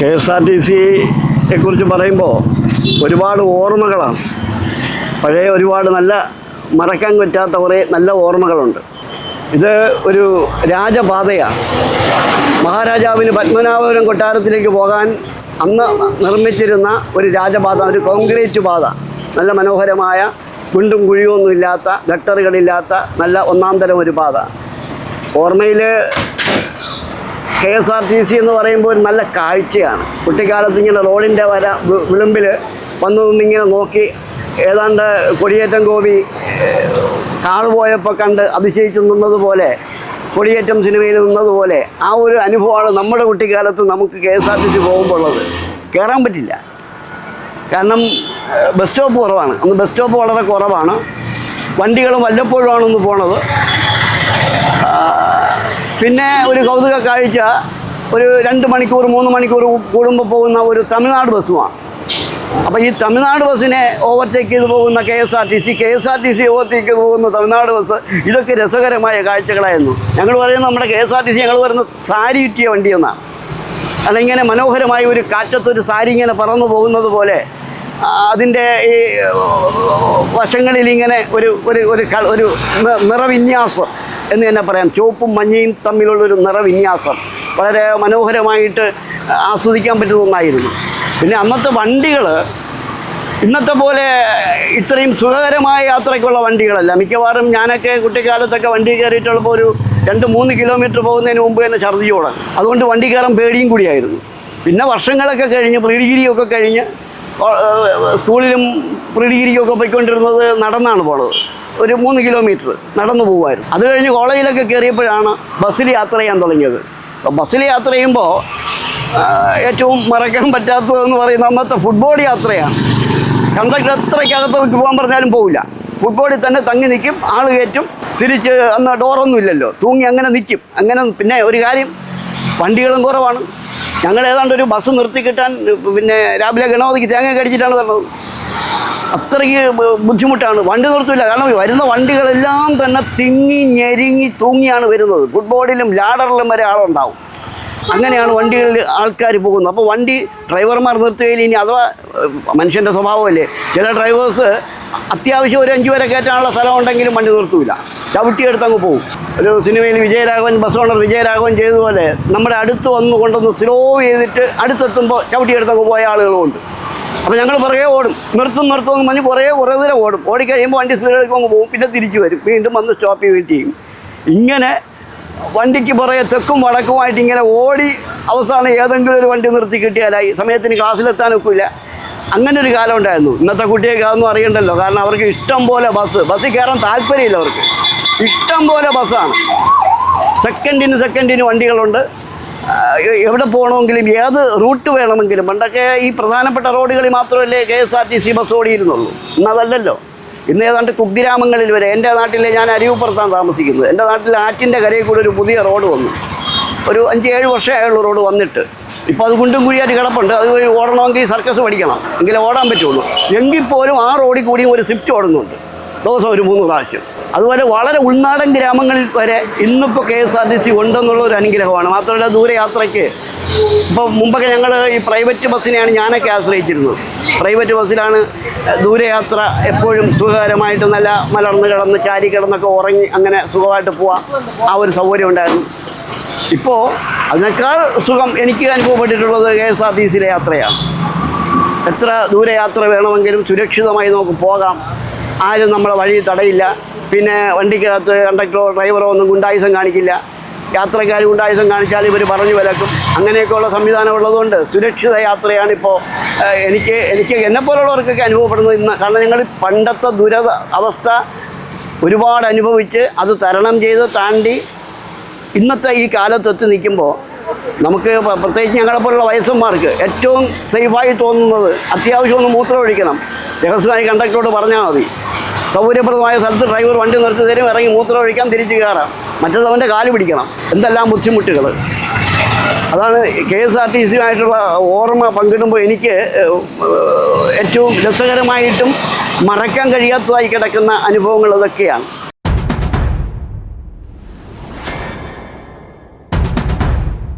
K S R T സിയെ കുറിച്ച് പറയുമ്പോൾ ഒരുപാട് ഓർമ്മകളാണ്. പഴയ ഒരുപാട് നല്ല മറക്കാൻ പറ്റാത്ത കുറേ നല്ല ഓർമ്മകളുണ്ട്. ഇത് ഒരു രാജപാതയാണ്. മഹാരാജാവിന് പത്മനാഭപുരം കൊട്ടാരത്തിലേക്ക് പോകാൻ അന്ന് നിർമ്മിച്ചിരുന്ന ഒരു രാജപാത ഒരു കോൺക്രീറ്റ് പാത. നല്ല മനോഹരമായ കുണ്ടും കുഴിയൊന്നും ഇല്ലാത്ത ഗട്ടറുകളില്ലാത്ത നല്ല ഒന്നാം തരം ഒരു പാത. ഓർമ്മയിൽ K S R T C എന്ന് പറയുമ്പോൾ ഒരു നല്ല കാഴ്ചയാണ്. കുട്ടിക്കാലത്ത് ഇങ്ങനെ റോഡിന്റെ വര വിളിമ്പിൽ വന്നു നിന്നിങ്ങനെ നോക്കി ഏതാണ്ട് കൊടിയേറ്റം ഗോപി കാർ പോയപ്പോൾ കണ്ട് അതിശയിച്ചു നിന്നതുപോലെ കൊടിയേറ്റം സിനിമയിൽ നിന്നതുപോലെ ആ ഒരു അനുഭവമാണ് നമ്മുടെ കുട്ടിക്കാലത്ത് നമുക്ക് K S R T C പോകുമ്പോൾ ഉള്ളത് കയറാൻ പറ്റില്ല. കാരണം ബസ് സ്റ്റോപ്പ് കുറവാണ്. അന്ന് ബസ് സ്റ്റോപ്പ് വളരെ കുറവാണ്. വണ്ടികളും വല്ലപ്പോഴുമാണ് ഒന്ന് പോണത്. പിന്നെ ഒരു കൗതുക കാഴ്ച. ഒരു രണ്ട് മണിക്കൂർ മൂന്ന് മണിക്കൂർ കൂടുമ്പോൾ പോകുന്ന ഒരു തമിഴ്നാട് ബസ്സുമാണ്. അപ്പോൾ ഈ തമിഴ്നാട് ബസ്സിനെ ഓവർടേക്ക് ചെയ്ത് പോകുന്ന K S R T C K S R T C overtake ചെയ്ത് പോകുന്ന തമിഴ്നാട് ബസ് ഇതൊക്കെ രസകരമായ കാഴ്ചകളായിരുന്നു. ഞങ്ങൾ പറയുന്നത് നമ്മുടെ K S R T C ഞങ്ങൾ പറയുന്നത് സാരി ചുറ്റിയ വണ്ടിയെന്നാണ് ഇങ്ങനെ മനോഹരമായ ഒരു കാറ്റത്തൊരു സാരി ഇങ്ങനെ പറന്നു പോകുന്നത് പോലെ അതിന്റെ ഈ വശങ്ങളിൽ ഇങ്ങനെ ഒരു ഒരു ഒരു ഒരു നിറവിന്യാസം. എന്ന് തന്നെ പറയാം. ചുവപ്പും മഞ്ഞയും തമ്മിലുള്ളൊരു നിറവിന്യാസം വളരെ മനോഹരമായിട്ട് ആസ്വദിക്കാൻ പറ്റുന്ന ഒന്നായിരുന്നു. പിന്നെ അന്നത്തെ വണ്ടികൾ ഇന്നത്തെ പോലെ ഇത്രയും സുഖകരമായ യാത്രയ്ക്കുള്ള വണ്ടികളല്ല. മിക്കവാറും ഞാനൊക്കെ കുട്ടിക്കാലത്തൊക്കെ വണ്ടി കയറിയിട്ടുള്ളപ്പോൾ ഒരു രണ്ട് മൂന്ന് കിലോമീറ്റർ പോകുന്നതിന് മുമ്പ് തന്നെ ഛർദ്ദിച്ചു അതുകൊണ്ട് വണ്ടി കയറാൻ പേടിയും കൂടിയായിരുന്നു. പിന്നെ വർഷങ്ങളൊക്കെ കഴിഞ്ഞ് പ്രീഡിഗിരിയൊക്കെ കഴിഞ്ഞ് സ്കൂളിലും പ്രീ ഡിഗ്രിക്കൊക്കെ പോയിക്കൊണ്ടിരുന്നത് നടന്നാണ് പോണത്. ഒരു മൂന്ന് കിലോമീറ്റർ നടന്നു പോകുമായിരുന്നു. അത് കഴിഞ്ഞ് കോളേജിലൊക്കെ കയറിയപ്പോഴാണ് ബസ്സിൽ യാത്ര ചെയ്യാൻ തുടങ്ങിയത്. അപ്പോൾ ബസ്സിൽ യാത്ര ചെയ്യുമ്പോൾ ഏറ്റവും മറക്കാൻ പറ്റാത്തതെന്ന് പറയുന്ന അന്നത്തെ ഫുട്ബോൾ യാത്രയാണ്. കണ്ടക്ടർ എത്രയ്ക്കകത്ത് പോകാൻ പറഞ്ഞാലും പോവില്ല. ഫുട്ബോളിൽ തന്നെ തങ്ങി നിൽക്കും ആൾ കയറ്റും തിരിച്ച് അന്ന് ഡോറൊന്നും ഇല്ലല്ലോ. തൂങ്ങി അങ്ങനെ നിൽക്കും അങ്ങനെ പിന്നെ ഒരു കാര്യം വണ്ടികളും കുറവാണ്. ഞങ്ങൾ ഏതാണ്ട് ഒരു ബസ് നിർത്തി കിട്ടാൻ പിന്നെ രാവിലെ ഗണപതിക്ക് തേങ്ങ കടിച്ചിട്ടാണ് വരുന്നത് അത്രയ്ക്ക് ബുദ്ധിമുട്ടാണ്. വണ്ടി നിർത്തില്ല കാരണം വരുന്ന വണ്ടികളെല്ലാം തന്നെ തിങ്ങി ഞെരുങ്ങി തൂങ്ങിയാണ് വരുന്നത്. ഫുട്ബോളിലും ലാഡറിലും വരെ ആളുണ്ടാവും. അങ്ങനെയാണ് വണ്ടികളിൽ ആൾക്കാർ പോകുന്നത്. അപ്പോൾ വണ്ടി ഡ്രൈവർമാർ നിർത്തുകയിൽ ഇനി അഥവാ മനുഷ്യന്റെ സ്വഭാവമല്ലേ? ചില ഡ്രൈവേഴ്സ് അത്യാവശ്യം ഒരു അഞ്ച് വരെ കയറ്റാനുള്ള സ്ഥലം ഉണ്ടെങ്കിലും വണ്ടി നിർത്തൂല. ചവിട്ടിയെടുത്ത് അങ്ങ് പോകും ഒരു സിനിമയിൽ വിജയരാഘവൻ ബസ് ഓണർ വിജയരാഘവൻ ചെയ്തതുപോലെ നമ്മുടെ അടുത്ത് വന്ന് കൊണ്ടൊന്ന് സ്ലോ ചെയ്തിട്ട് അടുത്തെത്തുമ്പോൾ ചവിട്ടിയെടുത്ത് അങ്ങ് പോയ ആളുകളുമുണ്ട്. അപ്പോൾ ഞങ്ങൾ പുറകെ ഓടും. നിർത്തും നിർത്തും എന്ന് പറഞ്ഞ് കുറേ കുറേ ദൂരം ഓടും. ഓടിക്കഴിയുമ്പോൾ വണ്ടി സ്പീഡിലേക്ക് അങ്ങ് പോകും പിന്നെ തിരിച്ചു വരും. വീണ്ടും വന്ന് സ്റ്റോപ്പ് ചെയ്യുകയും ചെയ്യും. ഇങ്ങനെ വണ്ടിക്ക് പുറകെ തെക്കും വടക്കുമായിട്ട് ഇങ്ങനെ ഓടി അവസാനം ഏതെങ്കിലും ഒരു വണ്ടി നിർത്തി കിട്ടിയാലായി സമയത്തിന് ക്ലാസ്സിലെത്താൻ ഒക്കില്ല. അങ്ങനെ ഒരു കാലം ഉണ്ടായിരുന്നു. ഇന്നത്തെ കുട്ടിയൊക്കെ അതൊന്നും അറിയണ്ടല്ലോ. കാരണം അവർക്ക് ഇഷ്ടം പോലെ ബസ് ബസ്സിൽ കയറാൻ താല്പര്യമില്ല അവർക്ക്. ഇഷ്ടം പോലെ ബസ്സാണ്. സെക്കൻഡിന് സെക്കൻഡിന് വണ്ടികളുണ്ട്. എവിടെ പോകണമെങ്കിലും ഏത് റൂട്ട് വേണമെങ്കിലും പണ്ടൊക്കെ ഈ പ്രധാനപ്പെട്ട റോഡുകളിൽ മാത്രമല്ലേ K S R T C bus ഓടിയിരുന്നുള്ളൂ. ഇന്നതല്ലല്ലോ. ഇന്ന് ഏതാണ്ട് കുഗ്രാമങ്ങളിൽ വരെ എന്റെ നാട്ടിലെ ഞാൻ അരിവുപ്പുറത്താണ് താമസിക്കുന്നത്. എന്റെ നാട്ടിൽ ആറ്റിന്റെ കരയിൽ കൂടെ ഒരു പുതിയ റോഡ് വന്നു. ഒരു അഞ്ച് ഏഴ് വർഷമായുള്ള റോഡ് വന്നിട്ട്. ഇപ്പോൾ അത് കുണ്ടും കുഴിയായിട്ട് കിടപ്പുണ്ട്. അത് ഓടണമെങ്കിൽ സർക്കസ് പഠിക്കണം. എങ്കിലേ ഓടാൻ പറ്റുള്ളൂ. എങ്കിൽ പോലും ആ റോഡിൽ കൂടിയും ഒരു സ്വിഫ്റ്റ് ഓടുന്നുണ്ട്. ദിവസം ഒരു മൂന്ന് പ്രാവശ്യം. അതുപോലെ വളരെ ഉൾനാടൻ ഗ്രാമങ്ങളിൽ വരെ ഇന്നിപ്പോൾ K S R T C ഉണ്ടെന്നുള്ള ഒരു അനുഗ്രഹമാണ്. മാത്രമല്ല ദൂരയാത്രയ്ക്ക് ഇപ്പോൾ മുമ്പൊക്കെ ഞങ്ങൾ ഈ പ്രൈവറ്റ് ബസ്സിനെയാണ് ഞാനൊക്കെ ആശ്രയിച്ചിരുന്നത്. പ്രൈവറ്റ് ബസ്സിലാണ് ദൂരയാത്ര എപ്പോഴും സുഖകരമായിട്ട് നല്ല മലർന്ന് കിടന്ന് ചാരി കിടന്നൊക്കെ ഉറങ്ങി അങ്ങനെ സുഖമായിട്ട് പോവാം. ആ ഒരു സൗകര്യം ഉണ്ടായിരുന്നു. ഇപ്പോൾ അതിനേക്കാൾ സുഖം എനിക്ക് അനുഭവപ്പെട്ടിട്ടുള്ളത് കെ എസ് ആർ ടി സിയിലെ യാത്രയാണ്. എത്ര ദൂരയാത്ര വേണമെങ്കിലും സുരക്ഷിതമായി നമുക്ക് പോകാം. ആരും നമ്മളെ വഴി തടയില്ല. പിന്നെ വണ്ടിക്കകത്ത് കണ്ടക്ടറോ ഡ്രൈവറോ ഒന്നും ഗുണ്ടായുസം കാണിക്കില്ല. യാത്രക്കാർ ഗുണ്ടായുസം കാണിച്ചാൽ ഇവർ പറഞ്ഞു വിലക്കും. അങ്ങനെയൊക്കെയുള്ള സംവിധാനം ഉള്ളതുകൊണ്ട് സുരക്ഷിത യാത്രയാണ് ഇപ്പോൾ എനിക്ക് എനിക്ക് എന്നെപ്പോലുള്ളവർക്കൊക്കെ അനുഭവപ്പെടുന്നത് ഇന്ന്. കാരണം ഞങ്ങൾ പണ്ടത്തെ ദുരത അവസ്ഥ ഒരുപാട് അനുഭവിച്ച് അത് തരണം ചെയ്ത് താണ്ടി ഇന്നത്തെ ഈ കാലത്തെത്തി നിൽക്കുമ്പോൾ നമുക്ക് പ്രത്യേകിച്ച് ഞങ്ങളെപ്പോലുള്ള വയസ്സന്മാർക്ക് ഏറ്റവും സേഫായി തോന്നുന്നത് അത്യാവശ്യം ഒന്ന് മൂത്രം ഒഴിക്കണം രഹസ്യമായി കണ്ടക്ടറോട് പറഞ്ഞാൽ മതി. സൗകര്യപ്രദമായ സ്ഥലത്ത് ഡ്രൈവർ വണ്ടി നിർത്തി തരും ഇറങ്ങി മൂത്രം ഒഴിക്കാൻ തിരിച്ചു കയറാം. മറ്റേതവന്റെ കാൽ പിടിക്കണം. എന്തെല്ലാം ബുദ്ധിമുട്ടുകൾ അതാണ് കെ എസ് ആർ ടി സിയുമായിട്ടുള്ള ഓർമ്മ പങ്കിടുമ്പോൾ എനിക്ക് ഏറ്റവും രസകരമായിട്ടും മറക്കാൻ കഴിയാത്തതായി കിടക്കുന്ന അനുഭവങ്ങൾ ഇതൊക്കെയാണ്